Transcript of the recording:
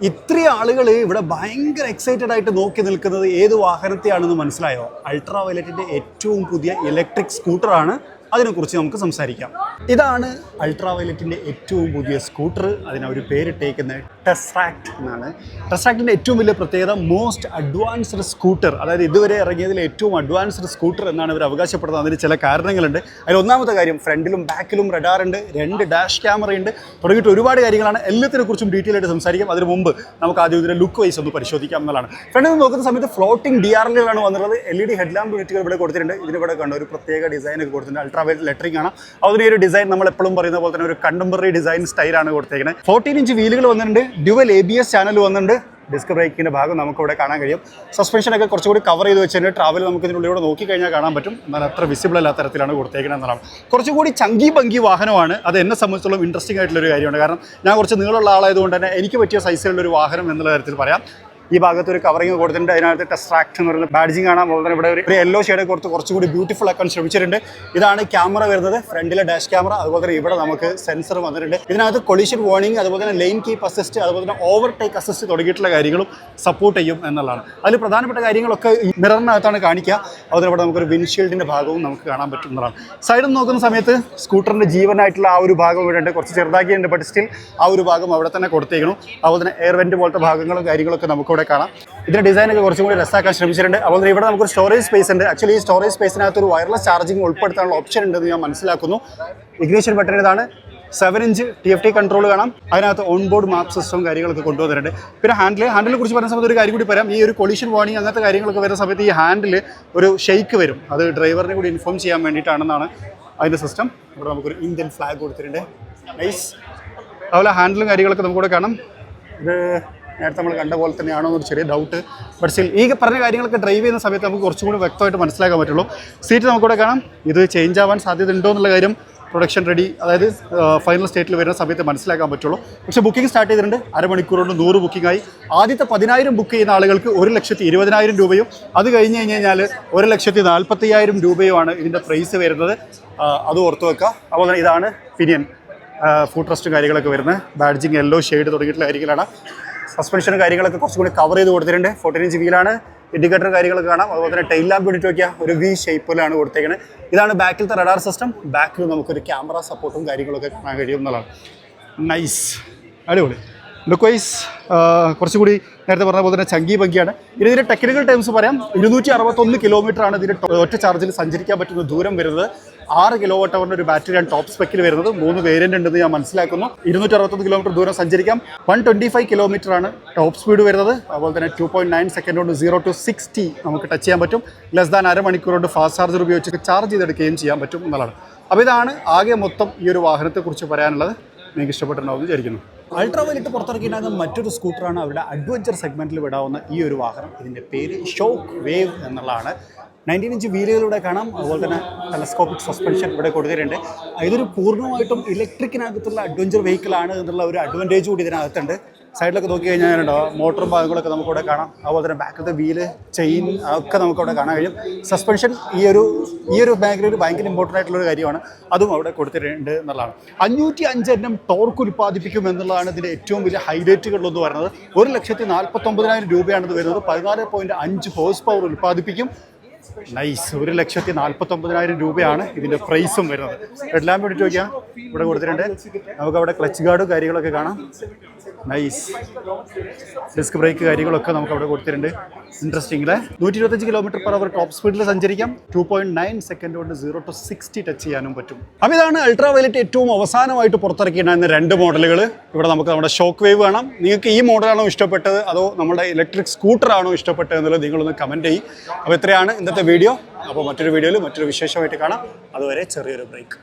ഇത്രയും ആളുകൾ ഇവിടെ ഭയങ്കര എക്സൈറ്റഡ് ആയിട്ട് നോക്കി നിൽക്കുന്നത് ഏത് വാഹനത്തെയാണെന്ന് മനസ്സിലായോ? അൾട്രാ വയലറ്റിന്റെ ഏറ്റവും പുതിയ ഇലക്ട്രിക് സ്കൂട്ടറാണ് അതിനെക്കുറിച്ച് നമുക്ക് സംസാരിക്കാം. ഇതാണ് അൾട്രാ വയലറ്റിന്റെ ഏറ്റവും പുതിയ സ്കൂട്ടർ അതിന് ഒരു ടെസ്റാക്ട് എന്നാണ്. ടെസ്ട്രാക്ടിന്റെ ഏറ്റവും വലിയ പ്രത്യേകത മോസ്റ്റ് അഡ്വാൻസ്ഡ് സ്കൂട്ടർ അതായത് ഇതുവരെ ഇറങ്ങിയതിൽ ഏറ്റവും അഡ്വാൻസ്ഡ് സ്കൂട്ടർ എന്നാണ് ഇവർ അവകാശപ്പെടുന്നത്. അതിന് ചില കാരണങ്ങളുണ്ട്. അതിൽ ഒന്നാമത്തെ കാര്യം ഫ്രണ്ടിലും ബാക്കിലും റഡാർ ഉണ്ട് രണ്ട് ഡാഷ് ക്യാമറയുണ്ട് തുടങ്ങിയിട്ട് ഒരുപാട് കാര്യങ്ങളാണ്. എല്ലാത്തിനെ കുറിച്ചും ഡീറ്റെയിൽ ആയിട്ട് സംസാരിക്കാം. അതിന് മുമ്പ് നമുക്ക് ആദ്യം ഇതിന്റെ ലുക്ക് വൈസ് ഒന്ന് പരിശോധിക്കാം എന്നുള്ളതാണ്. ഫ്രണ്ടിൽ നിന്ന് നോക്കുന്ന സമയത്ത് ഫ്ലോട്ടിംഗ് ഡി ആർ എല്ലുകളാണ് വന്നിട്ടുള്ളത്. എൽ ഇ ഡി ഹെഡ്ലാമ്പ് ലൈറ്റുകൾ ഇവിടെ കൊടുത്തിട്ടുണ്ട്. ഇതിന് ഇവിടെ കണ്ട ഒരു പ്രത്യേക ഡിസൈൻ ഒക്കെ കൊടുത്തിട്ടുണ്ട്. അൾട്രാ വൈറ്റ് ലെറ്ററിംഗ് ആണ്. അതിന് ഒരു ഡിസൈൻ നമ്മൾ എപ്പോഴും പറയുന്ന പോലെ തന്നെ ഒരു കണ്ടംപററി ഡിസൈൻ സ്റ്റൈലാണ് കൊടുത്തേക്കുന്നത് ഫോർട്ടീൻ ഇഞ്ച് വീലുകൾ വന്നിട്ടുണ്ട്. Dual A B S channel വന്നിട്ടുണ്ട്. ഡിസ്ക് ബ്രേക്കിന്റെ ഭാഗം നമുക്കിവിടെ കാണാൻ കഴിയും. സസ്പെൻഷനൊക്കെ കുറച്ചുകൂടി കവർ ചെയ്ത് വെച്ചാൽ ട്രാവൽ നമുക്ക് ഇതിനുള്ളിലൂടെ നോക്കി കഴിഞ്ഞാൽ കാണാൻ പറ്റും. എന്നാൽ അത്ര വിസിബിൾ അല്ലാത്ത തരത്തിലാണ് കൊടുത്തേക്കുന്നത് എന്നതാണ് കുറച്ചുകൂടി ചങ്കി ഭംഗി വാഹനമാണ്. അത് എന്നെ സംബന്ധിച്ചിടത്തോളം ഇൻട്രസ്റ്റിംഗ് ആയിട്ടുള്ളൊരു കാര്യമാണ്. കാരണം ഞാൻ കുറച്ച് നീളമുള്ള ആളായതുകൊണ്ട് തന്നെ എനിക്ക് പറ്റിയ സൈസിലുള്ള ഒരു വാഹനം എന്നുള്ള തരത്തിൽ പറയാം. ഈ ഭാഗത്ത് ഒരു കവറിങ് കൊടുത്തിട്ടുണ്ട്. അതിനകത്ത് ടെസ്ട്രാക്ട് എന്ന് പറയുന്ന ബാഡ്ജിങ് കാണാം. അതുപോലെ തന്നെ ഇവിടെ ഒരു യെല്ലോ ഷെയ്ഡ് കൊടുത്ത് കുറച്ചുകൂടി ബ്യൂട്ടിഫുൾ ആക്കാൻ ശ്രമിച്ചിട്ടുണ്ട്. ഇതാണ് ക്യാമറ വരുന്നത്. ഫ്രണ്ടിലെ ഡാഷ് ക്യാമറ അതുപോലെ തന്നെ ഇവിടെ നമുക്ക് സെൻസർ വന്നിട്ടുണ്ട്. ഇതിനകത്ത് കൊളീഷൻ വാർണിംഗ് അതുപോലെ തന്നെ ലൈൻ കീപ്പ് അസിസ്റ്റ് അതുപോലെ തന്നെ ഓവർ ടേക്ക് അസിസ്റ്റ് തുടങ്ങിയിട്ടുള്ള കാര്യങ്ങളും സപ്പോർട്ട് ചെയ്യും എന്നുള്ളതാണ്. അതിൽ പ്രധാനപ്പെട്ട കാര്യങ്ങളൊക്കെ മിററിനകത്താണ് കാണിക്കുക. അതുപോലെ ഇവിടെ നമുക്കൊരു വിൻഷീൽഡിന്റെ ഭാഗവും നമുക്ക് കാണാൻ പറ്റുന്നതാണ് സൈഡിൽ നോക്കുന്ന സമയത്ത് സ്കൂട്ടറിന്റെ ജീവനായിട്ടുള്ള ആ ഒരു ഭാഗം ഇവിടെ ഉണ്ട് കുറച്ച് ചെറുതാക്കിയിട്ടുണ്ട് ബട്ട് സ്റ്റിൽ ആ ഒരു ഭാഗം അവിടെ തന്നെ കൊടുത്തേക്കണം. അതുപോലെ തന്നെ എയർ വെന്റ് പോലത്തെ ഭാഗങ്ങളും കാര്യങ്ങളൊക്കെ നമുക്ക് ഇവിടെ കാണാം. ഇതിന്റെ ഡിസൈൻ ഒക്കെ കുറച്ചും കൂടി രസാക്കാൻ ശ്രമിച്ചിട്ടുണ്ട്. അതുപോലെ ഇവിടെ നമുക്ക് സ്റ്റോറേജ് സ്പേസ് ഉണ്ട്. ആക്ച്വലി ഈ സ്റ്റോറേജ് സ്പേസിനകത്ത് ഒരു വയർലെസ് ചാർജിംഗ് ഉൾപ്പെടുത്താനുള്ള ഓപ്ഷൻ ഉണ്ടെന്ന് ഞാൻ മനസ്സിലാക്കുന്നു. ഇഗ്നീഷൻ ബട്ടൺ ഇതാണ്. Seven inch T F T control കാണാം. അതിനകത്ത് ഓൺ ബോർഡ് മാപ്പ് സിസ്റ്റവും കാര്യങ്ങളൊക്കെ കൊണ്ടുവന്നിട്ടുണ്ട്. പിന്നെ ഹാൻഡിൽ ഹാൻഡിലെ കുറിച്ച് പറയുന്ന സമയത്ത് ഒരു കാര്യം കൂടി പറയാം. ഈ ഒരു കൊളിഷൻ വാണിംഗ് അങ്ങനത്തെ കാര്യങ്ങളൊക്കെ വരുന്ന സമയത്ത് ഈ ഹാൻഡിൽ ഒരു ഷെയ്ക്ക് വരും. അത് ഡ്രൈവറിനെ കൂടി ഇൻഫോം ചെയ്യാൻ വേണ്ടിയിട്ടാണെന്നാണ് അതിന്റെ സിസ്റ്റം ഇവിടെ നമുക്കൊരു ഇന്ത്യൻ ഫ്ലാഗ് കൊടുത്തിട്ടുണ്ട്. നൈസ് അതുപോലെ ഹാൻഡിലും കാര്യങ്ങളൊക്കെ നമുക്കിവിടെ കാണാം. ഇത് നേരത്തെ നമ്മൾ കണ്ട പോലെ തന്നെയാണോ എന്നൊരു ചെറിയ ഡൗട്ട് ബട്ട് സ്റ്റിൽ ഈ പറഞ്ഞ കാര്യങ്ങളൊക്കെ ഡ്രൈവ് ചെയ്യുന്ന സമയത്ത് നമുക്ക് കുറച്ചും കൂടി വ്യക്തമായിട്ട് മനസ്സിലാക്കാൻ പറ്റുള്ളൂ. സീറ്റ് നമുക്കിവിടെ കാണാം. ഇത് ചേഞ്ച് ആവാൻ സാധ്യത ഉണ്ടോ എന്നുള്ള കാര്യം പ്രൊഡക്ഷൻ റെഡി അതായത് ഫൈനൽ സ്റ്റേറ്റിൽ വരുന്ന സമയത്ത് മനസ്സിലാക്കാൻ പറ്റുള്ളൂ. പക്ഷേ ബുക്കിംഗ് സ്റ്റാർട്ട് ചെയ്തിട്ടുണ്ട്. അരമണിക്കൂർ കൊണ്ട് നൂറ് ബുക്കിംഗ് ആയി. ആദ്യത്തെ പതിനായിരം ബുക്ക് ചെയ്യുന്ന ആളുകൾക്ക് ഒരു ലക്ഷത്തി ഇരുപതിനായിരം രൂപയും അത് കഴിഞ്ഞ് കഴിഞ്ഞ് കഴിഞ്ഞാൽ ഒരു ലക്ഷത്തി നാൽപ്പത്തയ്യായിരം രൂപയുമാണ് ഇതിന്റെ പ്രൈസ് വരുന്നത്. അത് ഓർത്ത് വെക്കുക. അപ്പോൾ ഇതാണ് പിനിയൻ ഫുഡ് ട്രസ്റ്റും കാര്യങ്ങളൊക്കെ വരുന്നത്. ബാഡ്ജിങ് യെല്ലോ ഷെയ്ഡ് തുടങ്ങിയിട്ടുള്ള കാര്യങ്ങളാണ്. സസ്പെൻഷനും കാര്യങ്ങളൊക്കെ കുറച്ചും കൂടി കവർ ചെയ്ത് കൊടുത്തിട്ടുണ്ട്. ഫോർട്ടീൻ ഇഞ്ച് വീലാണ് ഇൻഡിക്കേറ്റർ കാര്യങ്ങളൊക്കെ കാണാം. അതുപോലെ തന്നെ ടൈൽ ലാമ്പ് ഇട്ടിട്ട് വയ്ക്കുക ഒരു വി ഷേപ്പിലാണ് കൊടുത്തേക്കുന്നത് ഇതാണ് ബാക്കിലത്തെ റഡാർ സിസ്റ്റം ബാക്കിൽ നമുക്കൊരു ക്യാമറ സപ്പോർട്ടും കാര്യങ്ങളൊക്കെ കാണാൻ കഴിയും എന്നുള്ളതാണ്. നൈസ് അടിപൊളി. ലുക്ക് വൈസ് കുറച്ചുകൂടി നേരത്തെ പറഞ്ഞ പോലെ തന്നെ ചങ്കി ഭംഗിയാണ്. ഇനി ഇതിന്റെ ടെക്നിക്കൽ ടൈംസ് പറയാം. ഇരുന്നൂറ്റി അറുപത്തൊന്ന് കിലോമീറ്റർ ആണ് ഇതിന്റെ ഒറ്റ ചാർജിൽ സഞ്ചരിക്കാൻ പറ്റുന്ന ദൂരം വരുന്നത്. ആറ് കിലോ വാട്ട് അവറിന്റെ ഒരു ബാറ്ററിയാണ് ടോപ്പ് സ്പെക്കിൽ വരുന്നത്. മൂന്ന് വേരിയന്റ് ഉണ്ടെന്ന് ഞാൻ മനസ്സിലാക്കുന്നു. ഇരുന്നൂറ്റി അറുപത്തൊന്ന് കിലോമീറ്റർ ദൂരം സഞ്ചരിക്കാം. വൺ ട്വന്റി ഫൈവ് കിലോമീറ്റർ ആണ് ടോപ്പ് സ്പീഡ് വരുന്നത്. അതുപോലെ തന്നെ ടു പോയിന്റ് നയൻ സെക്കൻഡ് കൊണ്ട് സീറോ ടു സിക്സ്റ്റി നമുക്ക് ടച്ച് ചെയ്യാൻ പറ്റും. ലെസ് ദാൻ അരമണിക്കൂർ കൊണ്ട് ഫാസ്റ്റ് ചാർജർ ഉപയോഗിച്ച് ചാർജ് ചെയ്തെടുക്കുകയും ചെയ്യാൻ പറ്റും എന്നുള്ളതാണ്. അപ്പോൾ ഇതാണ് ആകെ മൊത്തം ഈ ഒരു വാഹനത്തെക്കുറിച്ച് പറയാനുള്ളത്. നിങ്ങൾക്ക് ഇഷ്ടപ്പെട്ടിട്ടുണ്ടാവും വിചാരിക്കുന്നു. അൾട്രാ വൈലറ്റ് പുറത്തിറക്കിയിട്ടുണ്ടാകുന്ന മറ്റൊരു സ്കൂട്ടറാണ് അവരുടെ അഡ്വഞ്ചർ സെഗ്മെന്റിൽ വിടാവുന്ന ഈ ഒരു വാഹനം. ഇതിന്റെ പേര് ഷോക്ക് വേവ് എന്നുള്ളതാണ്. നയന്റീൻ ഇഞ്ച് വീലുകളിലൂടെ കാണാം. അതുപോലെ തന്നെ ടെലസ്കോപ്പിക് സസ്പെൻഷൻ ഇവിടെ കൊടുത്തിട്ടുണ്ട്. ഇതൊരു പൂർണമായിട്ടും ഇലക്ട്രിക്കിനകത്തുള്ള അഡ്വഞ്ചർ വെഹിക്കിൾ ആണ് എന്നുള്ള ഒരു അഡ്വാന്റേജ് കൂടി ഇതിനകത്തുണ്ട്. സൈഡിലൊക്കെ നോക്കി കഴിഞ്ഞാൽ ഉണ്ടോ മോട്ടറും ഭാഗങ്ങളൊക്കെ നമുക്കിവിടെ കാണാം. അതുപോലെ തന്നെ ബാക്കിലത്തെ വീൽ ചെയിൻ ഒക്കെ നമുക്കവിടെ കാണാൻ കഴിയും. സസ്പെൻഷൻ ഈ ഒരു ഈ ഒരു ബാങ്കിൽ ഒരു ഭയങ്കര ഇമ്പോർട്ടന്റ് ആയിട്ടുള്ള ഒരു കാര്യമാണ്. അതും അവിടെ കൊടുത്തിട്ടുണ്ട് എന്നുള്ളതാണ്. അഞ്ഞൂറ്റി അഞ്ച് എണ്ണം ടോർക്ക് ഉൽപ്പാദിപ്പിക്കും എന്നുള്ളതാണ് ഇതിന്റെ ഏറ്റവും വലിയ ഹൈലൈറ്റുകളിലൊന്ന് പറയുന്നത്. ഒരു ലക്ഷത്തി നാൽപ്പത്തൊമ്പതിനായിരം രൂപയാണ് ഇത് വരുന്നത്. പതിനാല് പോയിന്റ് അഞ്ച് ഹോഴ്സ് പവർ ഉൽപ്പാദിപ്പിക്കും. നൈസ് ഒരു ലക്ഷത്തി നാൽപ്പത്തൊമ്പതിനായിരം രൂപയാണ് ഇതിന്റെ പ്രൈസും വരുന്നത്. റെഡ് ലാമ്പ് ഇട്ട് നോക്കിയാൽ ഇവിടെ കൊടുത്തിട്ടുണ്ട്. നമുക്ക് അവിടെ ക്ലച്ച് ഗാർഡും കാര്യങ്ങളൊക്കെ കാണാം. നൈസ് ഡിസ്ക് ബ്രേക്ക് കാര്യങ്ങളൊക്കെ നമുക്ക് അവിടെ കൊടുത്തിട്ടുണ്ട്. ഇൻട്രസ്റ്റിംഗ് അല്ലേ നൂറ്റി ഇരുപത്തഞ്ച് കിലോമീറ്റർ പെർ അവർ ടോപ്പ് സ്പീഡിൽ സഞ്ചരിക്കാം. ടു പോയിന്റ് നയൻ സെക്കൻഡ് കൊണ്ട് സീറോ ടു സിക്സ്റ്റി ടച്ച് ചെയ്യാനും പറ്റും. അപ്പോൾ ഇതാണ് അൾട്രാ വയലറ്റ് ഏറ്റവും അവസാനമായിട്ട് പുറത്തിറക്കിയിട്ടുണ്ടായിരുന്ന രണ്ട് മോഡലുകൾ ഇവിടെ നമുക്ക് നമ്മുടെ ഷോക്ക് വേവ് വേണം നിങ്ങൾക്ക് ഈ മോഡലാണോ ഇഷ്ടപ്പെട്ടത്? അതോ നമ്മുടെ ഇലക്ട്രിക് സ്കൂട്ടറാണോ ഇഷ്ടപ്പെട്ടത് എന്നുള്ളത് നിങ്ങളൊന്ന് കമന്റ് ചെയ്യും. അപ്പോൾ ഇത്രയാണ് ഇന്നത്തെ വീഡിയോ അപ്പോൾ മറ്റൊരു വീഡിയോയിൽ മറ്റൊരു വിശേഷമായിട്ട് കാണാം. അതുവരെ ചെറിയൊരു ബ്രേക്ക്